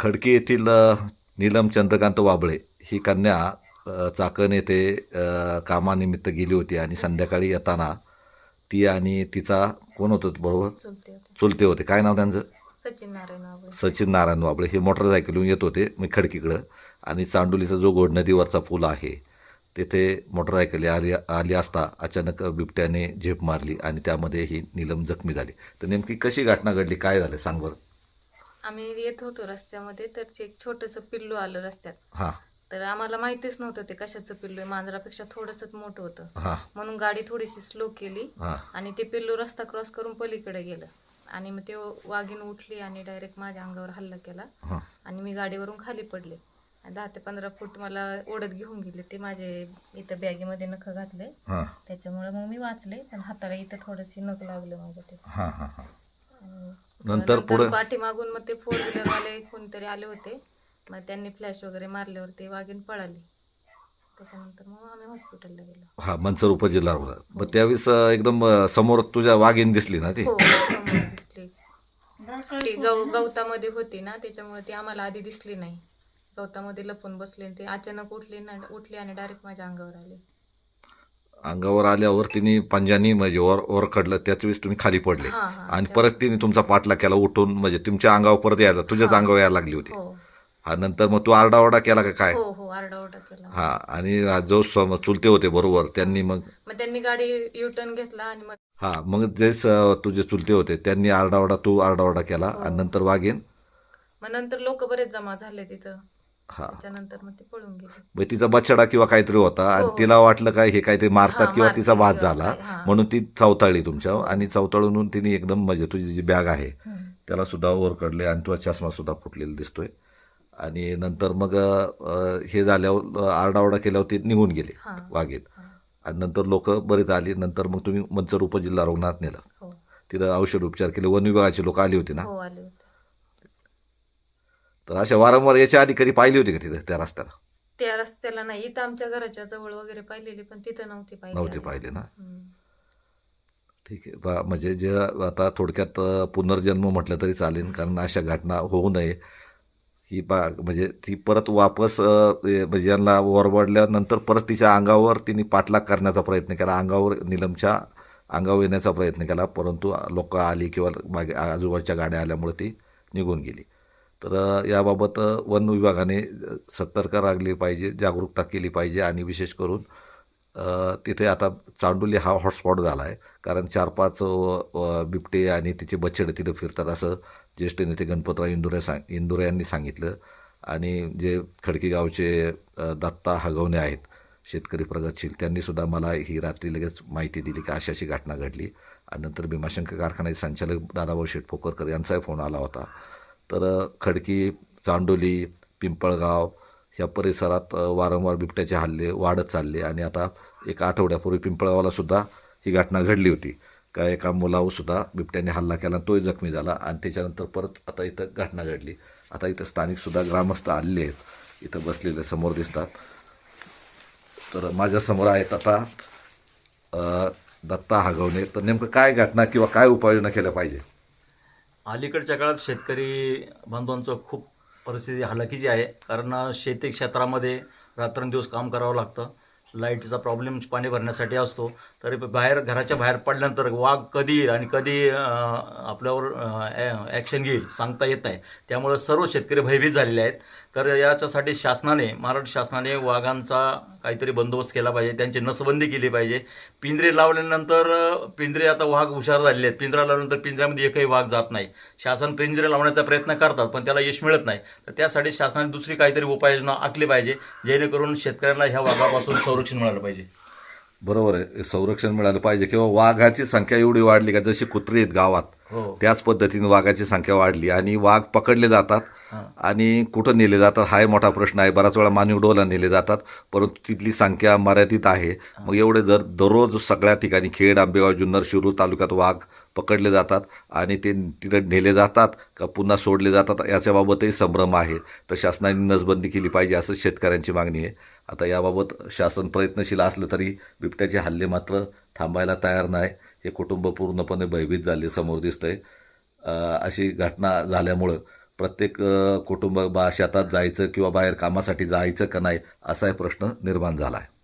खडकी येथील नीलम चंद्रकांत वाबळे ही कन्या चाकण येथे कामानिमित्त गेली होती आणि संध्याकाळी येताना ती आणि तिचा कोण होतं बरोबर? चुलते होते. काय नाव त्यांचं? सचिन नारायण सचिन नारायण वाबळे. हे मोटरसायकलून येत होते मी खडकीकडं. आणि चांडोलीचा जो गोड नदीवरचा पूल आहे तेथे मोटरसायकल आली आली असता अचानक बिबट्याने झेप मारली आणि त्यामध्ये ही नीलम जखमी झाली. तर नेमकी कशी घटना घडली? काय झालं? सांग बरं. आम्ही येत होतो रस्त्यामध्ये तर ते एक छोटंसं पिल्लू आलं रस्त्यात. हां. तर आम्हाला माहितीच नव्हतं ते कशाचं पिल्लू आहे. मांजरापेक्षा थोडंसंच मोठं होतं. हां. म्हणून गाडी थोडीशी स्लो केली हां. आणि ते पिल्लू रस्ता क्रॉस करून पलीकडे गेलं. आणि मग ते वाघीण उठली आणि डायरेक्ट माझ्या अंगावर हल्ला केला. हां. आणि मी गाडीवरून खाली पडले. आणि दहा ते पंधरा फूट मला ओढत घेऊन गेले. ते माझे इथं बॅगेमध्ये नख घातले हां. त्याच्यामुळे मग मी वाचले. पण हाताला इथं थोडंशी नख लागलं माझ्या ते. हां हां हां. नंतर पुढे पाठीमागून मग ते फोर व्हीलरवाले कोणीतरी आले होते. मग त्यांनी फ्लॅश वगैरे मारल्यावर ते वाघीण पळाली. त्याच्यानंतर मग आम्ही हॉस्पिटलला गेलो. हा मनसर उपजिल्हा रुग्णालय मग त्यावेळेस एकदम समोर तुझ्या वाघीण दिसली ना ती? हो समोर दिसली. ती गव गवतामध्ये होती ना त्याच्यामुळे ती आम्हाला आधी दिसली नाही. गवतामध्ये लपून बसले आणि ते अचानक उठली ना उठली आणि डायरेक्ट माझ्या अंगावर आले. अंगावर आल्यावर तिने पंजानी म्हणजे वर ओरखडलं त्याच वेळेस तुम्ही खाली पडले. हा हा आणि परत तिने तुमचा पाठला केला उठून म्हणजे तुमच्या अंगावर परत यायला तुझ्याच. अंगावर यायला लागली होती. हो. हा नंतर मग तू आरडाओरडा केला का काय? हो हो आरडाओरडा केला. हा आणि हा जो सम- चुलते होते बरोबर त्यांनी मग मग त्यांनी गाडी युटर्न घेतला आणि मग हा मग जे स- तुझे चुलते होते त्यांनी आरडाओरडा तू आरडाओरडा केला हो. आणि नंतर वाघीण मग नंतर लोक बरेच जमा झाले तिथं. हा त्याच्यानंतर मग ते पळून गेले मग तिचा बछडा किंवा काहीतरी होता आणि हो, हो. तिला वाटलं काय हे काहीतरी मारतात हा, किंवा मारतात तिचा वाद किंवा झाला काय, हा. म्हणून ती चवताळली तुमच्या आणि चवताळून तिने एकदम म्हणजे तुझी जी बॅग आहे हम्म. त्याला सुद्धा वर काढले आणि तुझा चष्मा सुद्धा फुटलेला दिसतोय आणि नंतर मग अ, हे झाल्यावर अ, आरडाओरडा केल्यावर ते निघून गेले हा. वाघेत हा. आणि नंतर लोक बरेच आली नंतर मग तुम्ही मंचर उपजिल्हा रुग्णात नेलं हो तिथं औषध उपचार केले वन विभागाचे लोक आली होती ना हो आले होते तर अशा वारंवार याच्या आधी कधी पाहिली होती का तिथं त्या रस्त्याला? त्या रस्त्याला नाही. इथं आमच्या घराच्या जवळ वगैरे पाहिलेली पण तिथं नव्हती पाहिली नव्हते आधी. पाहिले ना? हम्म. ठीक आहे. बा म्हणजे जे आता थोडक्यात अ, पुनर्जन्म म्हटलं तरी चालेल कारण अशा घटना होऊ नये. ही बा म्हणजे ती परत वापस अ, ए, म्हणजे यांना वरबडल्यानंतर परत तिच्या अंगावर तिने पाठलाग करण्याचा प्रयत्न केला. अंगावर निलमच्या अंगावर येण्याचा प्रयत्न केला परंतु लोक आली किंवा मागे आजूबाजूच्या गाड्या आल्यामुळे ती निघून गेली. तर याबाबत वन विभागाने सतर्क राखली पाहिजे जागरूकता केली पाहिजे आणि विशेष करून तिथे आता चांडोली हा हॉटस्पॉट झाला आहे कारण चार पाच बिबटे आणि तिचे बछडे तिथे फिरतात असं ज्येष्ठ नेते गणपतराव इंदुरे सांग इंदुरे यांनी सांगितलं. आणि जे खडकी गावचे दत्ता हगवणे आहेत शेतकरी प्रगतशील त्यांनीसुद्धा मला ही रात्री लगेच माहिती दिली की अशी अशी घटना घडली. आणि नंतर भीमाशंकर कारखान्याचे संचालक दादाभाऊ शेठ फोकरकर यांचाही फोन आला होता. तर खडकी चांडोली पिंपळगाव ह्या परिसरात वारंवार बिबट्याचे हल्ले वाढत चालले आणि आता एक आठवड्यापूर्वी पिंपळगावला सुद्धा ही घटना घडली होती. का एका मुलावर सुद्धा बिबट्याने हल्ला केला तोही जखमी झाला आणि त्याच्यानंतर परत आता इथं घटना घडली. आता इथं स्थानिकसुद्धा ग्रामस्थ आलेले आहेत. इथं बसलेले समोर दिसतात. तर माझ्यासमोर आहेत आता दत्ता हागवणे. तर नेमकं काय घटना किंवा काय उपाययोजना केल्या पाहिजे? अलीकडच्या काळात शेतकरी बांधवांचं खूप परिस्थिती हलाखीची आहे. कारण शेती क्षेत्रामध्ये रात्रंदिवस काम करावं लागतं. लाईटचा प्रॉब्लेम पाणी भरण्यासाठी असतो. तरी बाहेर घराच्या बाहेर पडल्यानंतर वाघ कधी येईल आणि कधी आपल्यावर ॲक्शन घेईल सांगता येत नाही. त्यामुळे सर्व शेतकरी भयभीत झालेले आहेत. तर याच्यासाठी शासनाने महाराष्ट्र शासनाने वाघांचा काहीतरी बंदोबस्त केला पाहिजे. त्यांची नसबंदी केली पाहिजे. पिंजरे लावल्यानंतर पिंजरे आता वाघ हुशार झालेले आहेत. पिंजरा लावल्यानंतर पिंजऱ्यामध्ये एकही वाघ जात नाही. शासन पिंजरे लावण्याचा प्रयत्न करतात पण त्याला यश मिळत नाही. तर त्यासाठी शासनाने दुसरी काहीतरी उपाययोजना आखली पाहिजे जेणेकरून शेतकऱ्यांना ह्या वाघापासून संरक्षण मिळालं पाहिजे. बरोबर आहे. संरक्षण मिळालं पाहिजे. किंवा वाघाची संख्या एवढी वाढली का जशी कुत्री आहेत गावात हो. त्याच पद्धतीने वाघाची संख्या वाढली. आणि वाघ पकडले जातात हां. आणि कुठं नेले जातात? हाही मोठा प्रश्न आहे. बराच वेळा मानवी डोला नेले जातात. परंतु तिथली संख्या मर्यादित आहे. मग एवढे जर दररोज सगळ्या ठिकाणी खेड आंबेगाव जुन्नर शिरूर तालुक्यात वाघ पकडले जातात आणि ते तिथे नेले जातात का पुन्हा सोडले जातात याच्याबाबतही संभ्रम आहे. तर शासनाने नसबंदी केली पाहिजे असं शेतकऱ्यांची मागणी आहे. आता याबाबत शासन प्रयत्नशील असलं तरी बिबट्याचे हल्ले मात्र थांबायला तयार नाही. हे कुटुंब पूर्णपणे भयभीत झाले समोर दिसतंय. अशी घटना झाल्यामुळं प्रत्येक कुटुंब बा शेतात जायचं किंवा बाहेर कामासाठी जायचं का नाही असाही प्रश्न निर्माण झाला आहे